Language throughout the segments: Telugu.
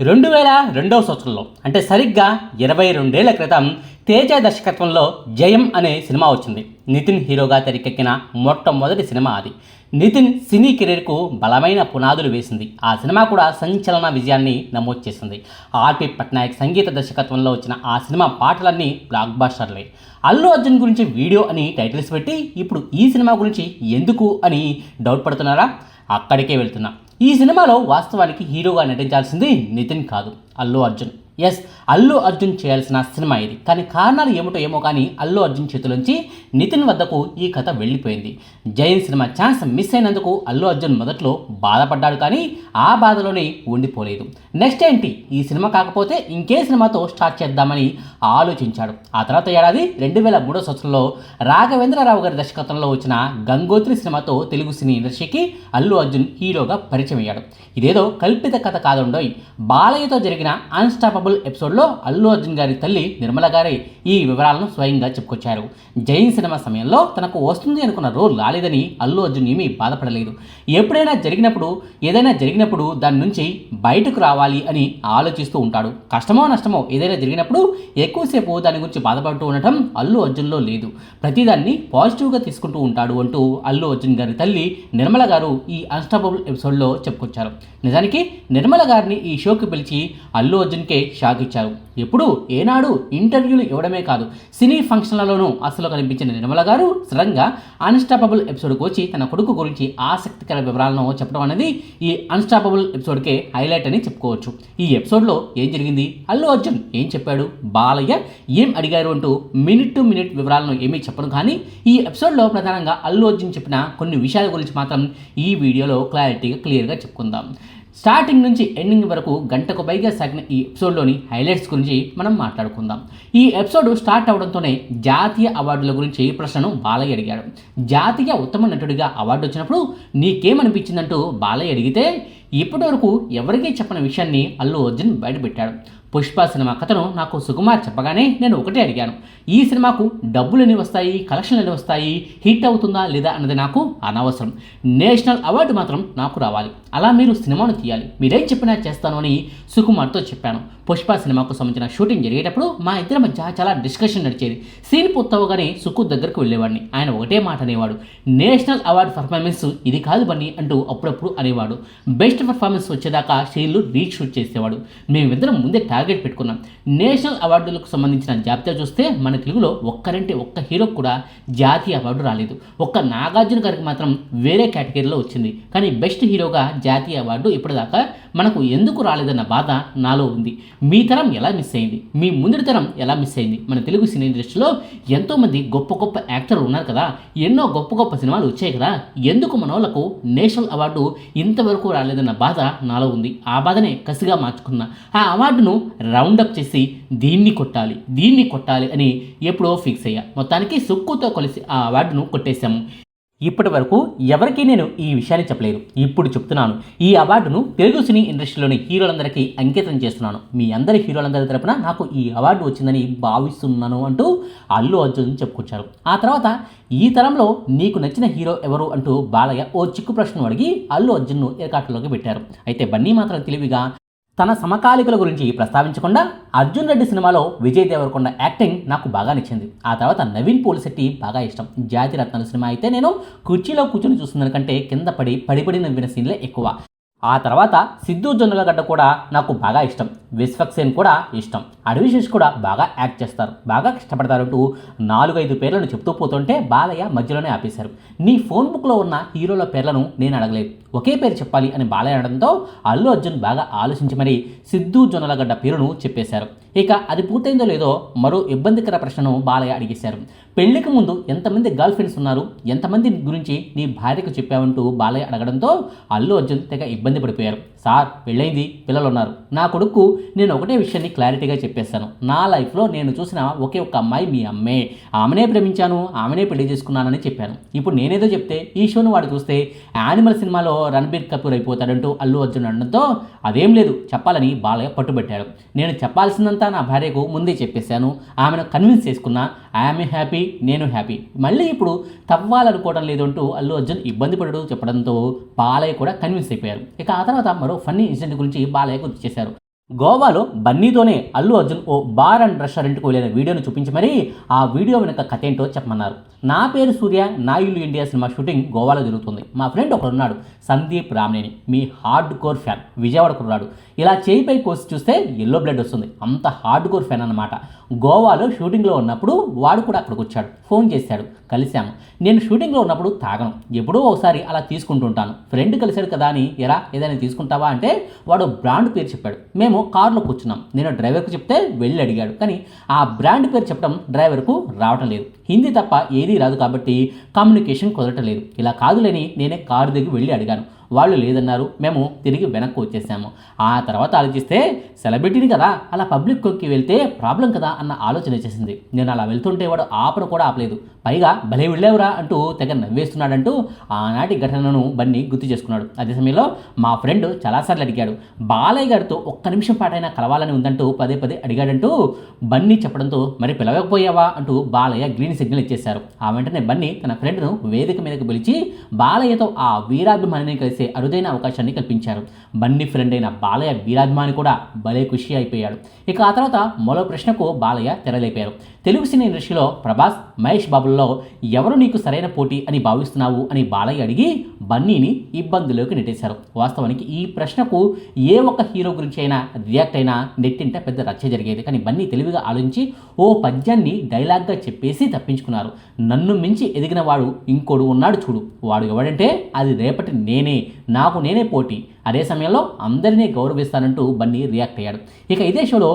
రెండు వేల రెండవ సంవత్సరంలో అంటే సరిగ్గా ఇరవై రెండేళ్ళ క్రితం తేజ దర్శకత్వంలో జయం అనే సినిమా వచ్చింది. నితిన్ హీరోగా తెరకెక్కిన మొట్టమొదటి సినిమా అది. నితిన్ సినీ కెరీర్కు బలమైన పునాదులు వేసింది. ఆ సినిమా కూడా సంచలన విజయాన్ని నమోదు చేసింది. ఆర్పి పట్నాయక్ సంగీత దర్శకత్వంలో వచ్చిన ఆ సినిమా పాటలన్నీ బ్లాక్ బాస్టర్లే అల్లు అర్జున్ గురించి వీడియో అని టైటిల్స్ పెట్టి ఇప్పుడు ఈ సినిమా గురించి ఎందుకు అని డౌట్ పడుతున్నారా? అక్కడికే వెళ్తున్నా. ఈ సినిమాలో వాస్తవానికి హీరోగా నటించాల్సింది నితిన్ కాదు అల్లు అర్జున్. ఎస్ అల్లు అర్జున్ చేయాల్సిన సినిమా ఇది. కానీ కారణాలు ఏమిటో ఏమో కానీ అల్లు అర్జున్ చేతిలోంచి నితిన్ వద్దకు ఈ కథ వెళ్ళిపోయింది. జైన్ సినిమా ఛాన్స్ మిస్ అయినందుకు అల్లు అర్జున్ మొదట్లో బాధపడ్డాడు కానీ ఆ బాధలోనే ఉండిపోలేదు. నెక్స్ట్ ఏంటి? ఈ సినిమా కాకపోతే ఇంకే సినిమాతో స్టార్ట్ చేద్దామని ఆలోచించాడు. ఆ తర్వాత ఏడాది రెండు వేల మూడో సంవత్సరంలో రాఘవేంద్రరావు గారి దర్శకత్వంలో వచ్చిన గంగోత్రి సినిమాతో తెలుగు సినీ ఇండస్ట్రీకి అల్లు అర్జున్ హీరోగా పరిచయం అయ్యాడు. ఇదేదో కల్పిత కథ కాదుండోయ్. బాలయ్యతో జరిగిన అన్స్టాపబుల్ ఎపిసోడ్లో అల్లు అర్జున్ గారి తల్లి నిర్మల గారి ఈ వివరాలను స్వయంగా చెప్పుకొచ్చారు. జైన్ సినిమా సమయంలో తనకు వస్తుంది అనుకున్న రోల్ రాలేదని అల్లు అర్జున్ ఏమీ బాధపడలేదు. ఎప్పుడైనా జరిగినప్పుడు ఏదైనా జరిగినప్పుడు దాని నుంచి బయటకు రావాలి అని ఆలోచిస్తూ ఉంటాడు. కష్టమో నష్టమో ఏదైనా జరిగినప్పుడు ఎక్కువసేపు దాని గురించి బాధపడుతూ ఉండటం అల్లు అర్జున్లో లేదు. ప్రతిదాన్ని పాజిటివ్గా తీసుకుంటూ ఉంటాడు అంటూ అల్లు అర్జున్ గారి తల్లి నిర్మల గారు ఈ అన్స్టాపబుల్ ఎపిసోడ్లో చెప్పుకొచ్చారు. నిజానికి నిర్మల గారిని ఈ షోకి పిలిచి అల్లు అర్జున్కే షాక్ ఇచ్చారు ఎప్పుడు ఏనాడు ఇంటర్వ్యూలు ఇవ్వడమే కాదు సినీ ఫంక్షన్లలోనూ అసలు కనిపించిన నిర్మల గారు సడన్గా అన్స్టాపబుల్ ఎపిసోడ్కి వచ్చి తన కొడుకు గురించి ఆసక్తికర వివరాలను చెప్పడం అనేది ఈ అన్స్టాపబుల్ ఎపిసోడ్కే హైలైట్ అని చెప్పుకోవచ్చు. ఈ ఎపిసోడ్లో ఏం జరిగింది? అల్లు అర్జున్ ఏం చెప్పాడు? బాలయ్య ఏం అడిగారు అంటూ మినిట్ టు మినిట్ వివరాలను ఏమీ చెప్పను కానీ ఈ ఎపిసోడ్లో ప్రధానంగా అల్లు అర్జున్ చెప్పిన కొన్ని విషయాల గురించి మాత్రం ఈ వీడియోలో క్లారిటీగా క్లియర్గా చెప్పుకుందాం. స్టార్టింగ్ నుంచి ఎండింగ్ వరకు గంటకు పైగా సాగిన ఈ ఎపిసోడ్లోని హైలైట్స్ గురించి మనం మాట్లాడుకుందాం. ఈ ఎపిసోడ్ స్టార్ట్ అవడంతోనే జాతీయ అవార్డుల గురించి ఈ ప్రశ్నను బాలయ్య అడిగాడు. జాతీయ ఉత్తమ నటుడిగా అవార్డు వచ్చినప్పుడు నీకేమనిపించిందంటూ బాలయ్య అడిగితే ఇప్పటివరకు ఎవరికీ చెప్పని విషయాన్ని అల్లు అర్జున్ బయటపెట్టాడు. పుష్ప సినిమా కథను నాకు సుకుమార్ చెప్పగానే నేను ఒకటే అడిగాను. ఈ సినిమాకు డబ్బులు ఎన్ని వస్తాయి? కలెక్షన్లు ఎన్ని వస్తాయి? హిట్ అవుతుందా లేదా అన్నది నాకు అనవసరం. నేషనల్ అవార్డు మాత్రం నాకు రావాలి. అలా మీరు సినిమాను తీయాలి. మీరేం చెప్పినా చేస్తాను అని సుకుమార్తో చెప్పాను. పుష్ప సినిమాకు సంబంధించిన షూటింగ్ జరిగేటప్పుడు మా ఇద్దరి మధ్య చాలా డిస్కషన్ నడిచేది. సీన్ పూర్తవగానే సుకు దగ్గరకు వెళ్ళేవాడిని. ఆయన ఒకటే మాట అనేవాడు. నేషనల్ అవార్డు పర్ఫార్మెన్స్ ఇది కాదు బన్నీ అంటూ అప్పుడప్పుడు అనేవాడు. బెస్ట్ పర్ఫార్మెన్స్ వచ్చేదాకా సీన్లు రీషూట్ చేసేవాడు. మేమిద్దరం ముందే టార్గెట్ టార్గెట్ పెట్టుకున్నాం. నేషనల్ అవార్డులకు సంబంధించిన జాబితా చూస్తే మన తెలుగులో ఒక్కరంటే ఒక్క హీరోకు కూడా జాతీయ అవార్డు రాలేదు. ఒక్క నాగార్జున గారికి మాత్రం వేరే కేటగిరీలో వచ్చింది. కానీ బెస్ట్ హీరోగా జాతీయ అవార్డు ఇప్పటిదాకా మనకు ఎందుకు రాలేదన్న బాధ నాలో ఉంది. మీ తరం ఎలా మిస్ అయింది? మీ ముందరి తరం ఎలా మిస్ అయింది? మన తెలుగు సినీ ఇండస్ట్రీలో ఎంతోమంది గొప్ప గొప్ప యాక్టర్లు ఉన్నారు కదా. ఎన్నో గొప్ప గొప్ప సినిమాలు వచ్చాయి కదా. ఎందుకు మన వాళ్ళకు నేషనల్ అవార్డు ఇంతవరకు రాలేదన్న బాధ నాలో ఉంది. ఆ బాధనే కసిగా మార్చుకున్నా. ఆ అవార్డును రౌండప్ చేసి దీన్ని కొట్టాలి దీన్ని కొట్టాలి అని ఎప్పుడో ఫిక్స్ అయ్యా. మొత్తానికి సుక్కుతో కలిసి ఆ అవార్డును కొట్టేశాము. ఇప్పటి వరకు ఎవరికీ నేను ఈ విషయాన్ని చెప్పలేదు. ఇప్పుడు చెప్తున్నాను. ఈ అవార్డును తెలుగు సినీ ఇండస్ట్రీలోని హీరోలందరికీ అంకితం చేస్తున్నాను. మీ అందరి హీరోలందరి తరపున నాకు ఈ అవార్డు వచ్చిందని భావిస్తున్నాను అంటూ అల్లు అర్జున్ చెప్పుకొచ్చారు. ఆ తర్వాత ఈ తరంలో నీకు నచ్చిన హీరో ఎవరు అంటూ బాలయ్య ఓ చిక్కు ప్రశ్న అడిగి అల్లు అర్జున్ను ఏకాటలోకి పెట్టారు. అయితే బన్నీ మాత్రం తెలివిగా తన సమకాలికుల గురించి ప్రస్తావించకుండా అర్జున్ రెడ్డి సినిమాలో విజయ్ దేవరకొండ యాక్టింగ్ నాకు బాగా నచ్చింది. ఆ తర్వాత నవీన్ పోలిశెట్టి బాగా ఇష్టం. జాతి రత్నాల సినిమా అయితే నేను కుర్చీలో కూర్చొని చూస్తున్నకంటే కింద పడి పడిపడి నవ్విన సీన్లే ఎక్కువ. ఆ తర్వాత సిద్ధు జొన్నలగడ్డ కూడా నాకు బాగా ఇష్టం. విశ్వక్సేన్ కూడా ఇష్టం. అడవిశేష్ కూడా బాగా యాక్ట్ చేస్తారు. బాగా కష్టపడతారంటూ నాలుగైదు పేర్లను చెప్తూ పోతుంటే బాలయ్య మధ్యలోనే ఆపేశారు. నీ ఫోన్ బుక్లో ఉన్న హీరోల పేర్లను నేను అడగలేదు. ఒకే పేరు చెప్పాలి అని బాలయ్య అనడంతో అల్లు అర్జున్ బాగా ఆలోచించి మరి సిద్ధు జొన్నలగడ్డ పేరును చెప్పేశారు. ఇక అది పూర్తయిందో లేదో మరో ఇబ్బందికర ప్రశ్నను బాలయ్య అడిగేశారు. పెళ్ళికి ముందు ఎంతమంది గర్ల్ ఫ్రెండ్స్ ఉన్నారు? ఎంతమంది గురించి నీ భార్యకు చెప్పావంటూ బాలయ్య అడగడంతో అల్లు అర్జున్ తెగ ఇబ్బంది పడిపోయారు. సార్ పెళ్ళైంది పిల్లలు ఉన్నారు నా కొడుకు నేను ఒకటే విషయాన్ని క్లారిటీగా చెప్పేస్తాను. నా లైఫ్లో నేను చూసిన ఒకే ఒక్క అమ్మాయి మీ అమ్మే. ఆమెనే ప్రేమించాను ఆమెనే పెళ్ళి చేసుకున్నానని చెప్పాను. ఇప్పుడు నేనేదో చెప్తే ఈ షోను వాడు చూస్తే యానిమల్ సినిమాలో రణబీర్ కపూర్ అయిపోతాడంటూ అల్లు అర్జున్ అనడంతో అదేం లేదు చెప్పాలని బాలయ్య పట్టుబట్టాడు. నేను చెప్పాల్సిందంతా నా భార్యకు ముందే చెప్పేశాను. ఆమెను కన్విన్స్ చేసుకున్నా ఐఎమ్ హ్యాపీ నేను హ్యాపీ. మళ్ళీ ఇప్పుడు తవ్వాలనుకోవడం లేదు అంటూ అల్లు అర్జున్ ఇబ్బంది పడడు చెప్పడంతో బాలయ్య కూడా కన్విన్స్ అయిపోయారు. ఇక ఆ తర్వాత మరో ఫన్నీ ఇన్సిడెంట్ గురించి బాలయ్య గుర్తు చేశారు. గోవాలో బన్నీతోనే అల్లు అర్జున్ ఓ బార్ అండ్ రెస్టారెంట్కు వెళ్ళిన వీడియోను చూపించి మరీ ఆ వీడియో వెనుక కథ ఏంటో చెప్పమన్నారు. నా పేరు సూర్య నా ఇల్లు ఇండియా సినిమా షూటింగ్ గోవాలో జరుగుతుంది. మా ఫ్రెండ్ ఒకడు ఉన్నాడు సందీప్ రామ్నేని. మీ హార్డ్ కోర్ ఫ్యాన్ విజయవాడకు ఉన్నాడు ఇలా చేయిపై కోసి చూస్తే ఎల్లో బ్లడ్ వస్తుంది. అంత హార్డ్ కోర్ ఫ్యాన్ అనమాట గోవాలో షూటింగ్లో ఉన్నప్పుడు వాడు కూడా అక్కడికి వచ్చాడు ఫోన్ చేశాడు. కలిశాము. నేను షూటింగ్లో ఉన్నప్పుడు తాగను. ఎప్పుడో ఒకసారి అలా తీసుకుంటుంటాను. ఫ్రెండ్ కలిశాడు కదా అని ఎరా ఏదైనా తీసుకుంటావా అంటే వాడు బ్రాండ్ పేరు చెప్పాడు. మేము కారులో కూర్చున్నాం. నేను డ్రైవర్కు చెప్తే వెళ్ళి అడిగాడు. కానీ ఆ బ్రాండ్ పేరు చెప్పడం డ్రైవర్కు రావటం లేదు. హిందీ తప్ప ఏదీ రాదు కాబట్టి కమ్యూనికేషన్ కుదరటం లేదు. ఇలా కాదులేని నేనే కారు దగ్గర వెళ్ళి అడిగాను. వాళ్ళు లేదన్నారు. మేము తిరిగి వెనక్కి వచ్చేసాము. ఆ తర్వాత ఆలోచిస్తే సెలబ్రిటీని కదా అలా పబ్లిక్కి వెళ్తే ప్రాబ్లం కదా అన్న ఆలోచన వచ్చేసింది. నేను అలా వెళ్తుంటే వాడు ఆపను కూడా ఆపలేదు. పైగా భలే వెళ్ళావురా అంటూ తెగ నవ్వేస్తున్నాడంటూ ఆనాటి ఘటనను బన్నీ గుర్తు చేసుకున్నాడు. అదే సమయంలో మా ఫ్రెండ్ చాలాసార్లు అడిగాడు బాలయ్య గారితో ఒక్క నిమిషం పాటైనా కలవాలని ఉందంటూ పదే పదే అడిగాడంటూ బన్నీ చెప్పడంతో మరి పిలవకపోయావా? అంటూ బాలయ్య గ్రీన్ సిగ్నల్ ఇచ్చేశారు. ఆ వెంటనే బన్నీ తన ఫ్రెండ్ను వేదిక మీదకు పిలిచి బాలయ్యతో ఆ వీరాభిమానిని కలిసే అరుదైన అవకాశాన్ని కల్పించారు. బన్నీ ఫ్రెండ్ అయిన బాలయ్య వీరాభిమాని కూడా భలే ఖుషి అయిపోయాడు. ఇక ఆ తర్వాత మరో ప్రశ్నకు బాలయ్య తెరలేపారు. తెలుగు సినీ ఇండస్ట్రీలో ప్రభాస్ మహేష్ బాబుల్లో ఎవరు నీకు సరైన పోటీ అని భావిస్తున్నావు అని బాలయ్య అడిగి బన్నీని ఇబ్బందులోకి నెట్టేశారు. వాస్తవానికి ఈ ప్రశ్నకు ఏ ఒక్క హీరో గురించి అయినా రియాక్ట్ అయినా నెట్టింట పెద్ద రచ్చ జరిగేది. కానీ బన్నీ తెలివిగా ఆలోచించి ఓ పద్యాన్ని డైలాగ్గా చెప్పేసి తప్పించుకున్నారు. నన్ను మించి ఎదిగిన వాడు ఇంకోడు ఉన్నాడు చూడు. వాడు ఎవడంటే అది రేపటి నేనే. నాకు నేనే పోటీ. అదే సమయంలో అందరినీ గౌరవిస్తానంటూ బన్నీ రియాక్ట్ అయ్యాడు. ఇక ఇదే షోలో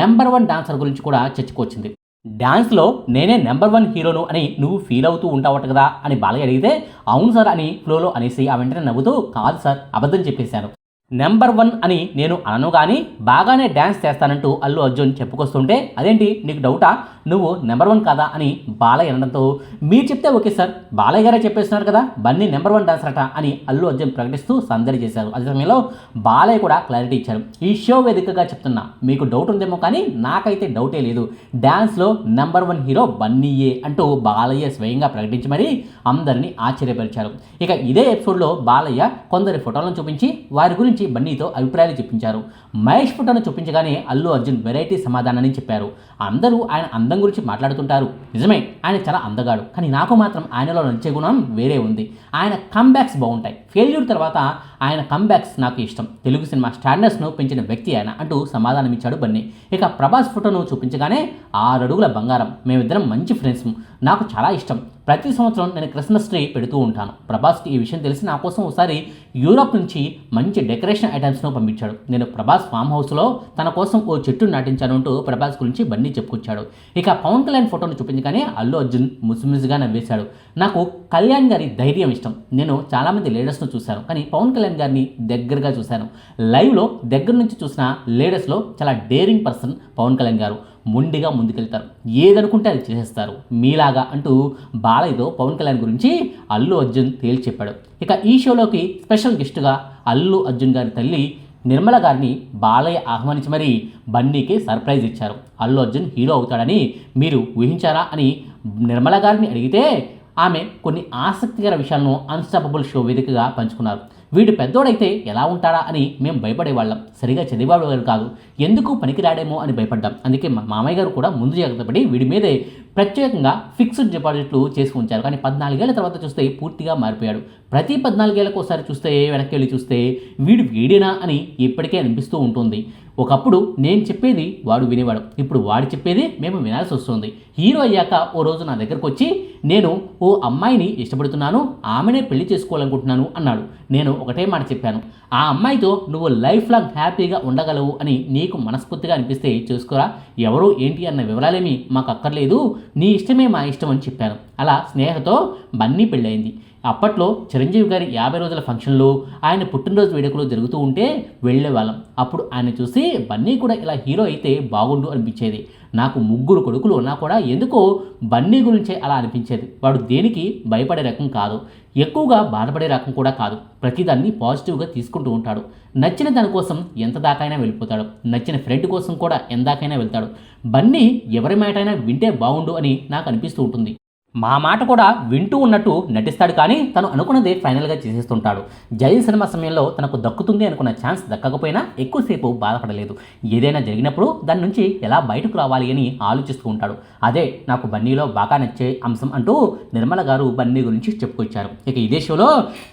నెంబర్ వన్ డాన్సర్ గురించి కూడా చర్చకొచ్చింది డ్యాన్స్లో నేనే నెంబర్ వన్ హీరోను అని నువ్వు ఫీల్ అవుతూ ఉంటావట కదా అని బాలయ్య అడిగితే అవును సార్ అని ఫ్లోలో అనేసి ఆ వెంటనే నవ్వుతూ కాదు సార్ అబద్ధం చెప్పేశాను నెంబర్ వన్ అని నేను అనను కానీ బాగానే డ్యాన్స్ చేస్తానంటూ అల్లు అర్జున్ చెప్పుకొస్తుంటే అదేంటి నీకు డౌటా? నువ్వు నెంబర్ వన్ కాదా? అని బాలయ్య అనడంతో మీరు చెప్తే ఓకే సార్. బాలయ్య గారే చెప్పేస్తున్నారు కదా బన్నీ నెంబర్ వన్ డాన్సర్ అట అని అల్లు అర్జున్ ప్రకటిస్తూ సందడి చేశారు. అదే సమయంలో బాలయ్య కూడా క్లారిటీ ఇచ్చారు. ఈ షో వేదికగా చెప్తున్నా మీకు డౌట్ ఉందేమో కానీ నాకైతే డౌటే లేదు. డ్యాన్స్లో నెంబర్ వన్ హీరో బన్నీయే అంటూ బాలయ్య స్వయంగా ప్రకటించి మరీ అందరినీ ఆశ్చర్యపరిచారు. ఇక ఇదే ఎపిసోడ్లో బాలయ్య కొందరి ఫోటోలను చూపించి వారి గురించి బన్నీతో అభిప్రాయాలు చెప్పించారు. మహేష్ ఫోటోను చూపించగానే అల్లు అర్జున్ వెరైటీ సమాధానాన్ని చెప్పారు. అందరూ ఆయన అందం గురించి మాట్లాడుతుంటారు. నిజమే ఆయన చాలా అందగాడు. కానీ నాకు మాత్రం ఆయనలో నచ్చే గుణం వేరే ఉంది. ఆయన కమ్బ్యాక్స్ బాగుంటాయి. ఫెయిల్యూర్ తర్వాత ఆయన కమ్బ్యాక్స్ నాకు ఇష్టం. తెలుగు సినిమా స్టాండర్డ్స్ను పెంచిన వ్యక్తి ఆయన అంటూ సమాధానం ఇచ్చాడు బన్నీ. ఇక ప్రభాస్ ఫోటోను చూపించగానే ఆరు అడుగుల బంగారం. మేమిద్దరం మంచి ఫ్రెండ్స్ నాకు చాలా ఇష్టం. ప్రతి సంవత్సరం నేను క్రిస్మస్ ట్రీ పెడుతూ ఉంటాను. ప్రభాస్కి ఈ విషయం తెలిసి నా కోసం ఒకసారి యూరోప్ నుంచి మంచి డెకరేషన్ ఐటమ్స్ను పంపించాడు. నేను ప్రభాస్ ఫామ్ హౌస్లో తన కోసం ఓ చెట్టు నాటించాను అంటూ ప్రభాస్ గురించి బన్నీ చెప్పుకొచ్చాడు. ఇక పవన్ కళ్యాణ్ ఫోటోను చూపించగానే అల్లు అర్జున్ ముసిముసిగా నవ్వేశాడు. నాకు కళ్యాణ్ గారి ధైర్యం ఇష్టం. నేను చాలామంది లీడర్స్ను చూశాను. కానీ పవన్ కళ్యాణ్ గారిని దగ్గరగా చూశాను. లైవ్లో దగ్గర నుంచి చూసిన లీడర్స్లో చాలా డేరింగ్ పర్సన్ పవన్ కళ్యాణ్ గారు. మొండిగా ముందుకెళ్తారు. ఏదనుకుంటే అది చేసేస్తారు. మీలాగా అంటూ బాలయ్యతో పవన్ కళ్యాణ్ గురించి అల్లు అర్జున్ తేల్చి చెప్పాడు. ఇక ఈ షోలోకి స్పెషల్ గెస్ట్గా అల్లు అర్జున్ గారి తల్లి నిర్మల గారిని బాలయ్య ఆహ్వానించి మరీ బన్నీకి సర్ప్రైజ్ ఇచ్చారు. అల్లు అర్జున్ హీరో అవుతాడని మీరు ఊహించారా అని నిర్మల గారిని అడిగితే ఆమె కొన్ని ఆసక్తికర విషయాలను అన్స్టాపబుల్ షో వేదికగా పంచుకున్నారు. వీడు పెద్దోడైతే ఎలా ఉంటాడా అని మేము భయపడేవాళ్ళం సరిగా చదివేవాడు కాదు. ఎందుకు పనికిరాడేమో అని భయపడ్డాం. అందుకే మా మామయ్య గారు కూడా ముందు జాగ్రత్త పడి వీడి మీదే ప్రత్యేకంగా ఫిక్స్డ్ డిపాజిట్లు చేసి ఉంచారు. కానీ పద్నాలుగేళ్ళ తర్వాత చూస్తే పూర్తిగా మారిపోయాడు. ప్రతి పద్నాలుగేళ్ళకు ఒకసారి చూస్తే వెనక్కి వెళ్ళి చూస్తే వీడు వీడేనా అని ఇప్పటికే అనిపిస్తూ ఉంటుంది. ఒకప్పుడు నేను చెప్పేది వాడు వినేవాడు. ఇప్పుడు వాడు చెప్పేది మేము వినాల్సి వస్తుంది. హీరో అయ్యాక ఓ రోజు నా దగ్గరకు వచ్చి నేను ఓ అమ్మాయిని ఇష్టపడుతున్నాను ఆమెనే పెళ్ళి చేసుకోవాలనుకుంటున్నాను అన్నాడు. నేను ఒకటే మాట చెప్పాను. ఆ అమ్మాయితో నువ్వు లైఫ్ లాంగ్ హ్యాపీగా ఉండగలవు అని నీకు మనస్ఫూర్తిగా అనిపిస్తే చేసుకోరా ఎవరు ఏంటి అన్న వివరాలేమీ మాకు అక్కర్లేదు నీ ఇష్టమే మా ఇష్టం అని చెప్పాను. అలా స్నేహతో బన్నీ పెళ్ళయింది. అప్పట్లో చిరంజీవి గారి యాభై రోజుల ఫంక్షన్లు ఆయన పుట్టినరోజు వేడుకలు జరుగుతూ ఉంటే వెళ్ళేవాళ్ళం. అప్పుడు ఆయన చూసి బన్నీ కూడా ఇలా హీరో అయితే బాగుండు అనిపించేది. నాకు ముగ్గురు కొడుకులు ఉన్నా కూడా ఎందుకో బన్నీ గురించే అలా అనిపించేది. వాడు దేనికి భయపడే రకం కాదు. ఎక్కువగా బాధపడే రకం కూడా కాదు. ప్రతిదాన్ని పాజిటివ్గా తీసుకుంటూ ఉంటాడు. నచ్చిన దానికోసం ఎంత దాకైనా వెళ్ళిపోతాడు. నచ్చిన ఫ్రెండ్ కోసం కూడా ఎందాకైనా వెళ్తాడు. బన్నీ ఎవరి మాటైనా వింటే బాగుండు అని నాకు అనిపిస్తూ ఉంటుంది. మా మాట కూడా వింటూ ఉన్నట్టు నటిస్తాడు కానీ తను అనుకున్నది ఫైనల్గా చేసేస్తుంటాడు. జైల్ సినిమా సమయంలో తనకు దక్కుతుంది అనుకున్న ఛాన్స్ దక్కకపోయినా ఎక్కువసేపు బాధపడలేదు. ఏదైనా జరిగినప్పుడు దాని నుంచి ఎలా బయటకు రావాలి అని ఆలోచిస్తూ ఉంటాడు. అదే నాకు బన్నీలో బాగా నచ్చే అంశం అంటూ నిర్మల గారు బన్నీ గురించి చెప్పుకొచ్చారు. ఇక ఇదే షోలో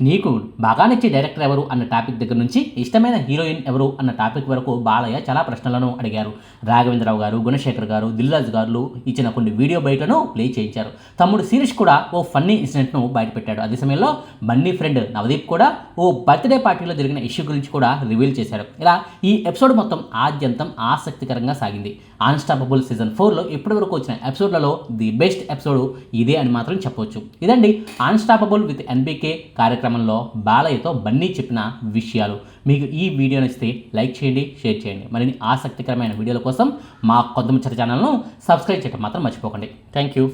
నీకు బాగా నచ్చే డైరెక్టర్ ఎవరు అన్న టాపిక్ దగ్గర నుంచి ఇష్టమైన హీరోయిన్ ఎవరు అన్న టాపిక్ వరకు బాలయ్య చాలా ప్రశ్నలను అడిగారు. రాఘవేంద్రరావు గారు గుణశేఖర్ గారు దిల్రాజు గారు ఇచ్చిన కొన్ని వీడియో బయటను ప్లే చేయించారు. తమ్ముడు శిరీష్ కూడా ఓ ఫన్నీ ఇన్సిడెంట్ను బయటపెట్టాడు. అదే సమయంలో బన్నీ ఫ్రెండ్ నవదీప్ కూడా ఓ బర్త్డే పార్టీలో జరిగిన ఇష్యూ గురించి కూడా రివీల్ చేశాడు ఇలా ఈ ఎపిసోడ్ మొత్తం ఆద్యంతం ఆసక్తికరంగా సాగింది. అన్స్టాపబుల్ సీజన్ ఫోర్లో ఇప్పటివరకు వచ్చిన ఎపిసోడ్లలో ది బెస్ట్ ఎపిసోడ్ ఇదే అని మాత్రం చెప్పవచ్చు ఇదండి అన్స్టాపబుల్ విత్ ఎన్బీకే కార్యక్రమంలో బాలయ్యతో బన్నీ చెప్పిన విషయాలు. మీకు ఈ వీడియో నచ్చితే లైక్ చేయండి షేర్ చేయండి. మరిన్ని ఆసక్తికరమైన వీడియోల కోసం మా కొత్త ముచ్చట ఛానల్ను సబ్స్క్రైబ్ చేయడం మాత్రం మర్చిపోకండి. Thank you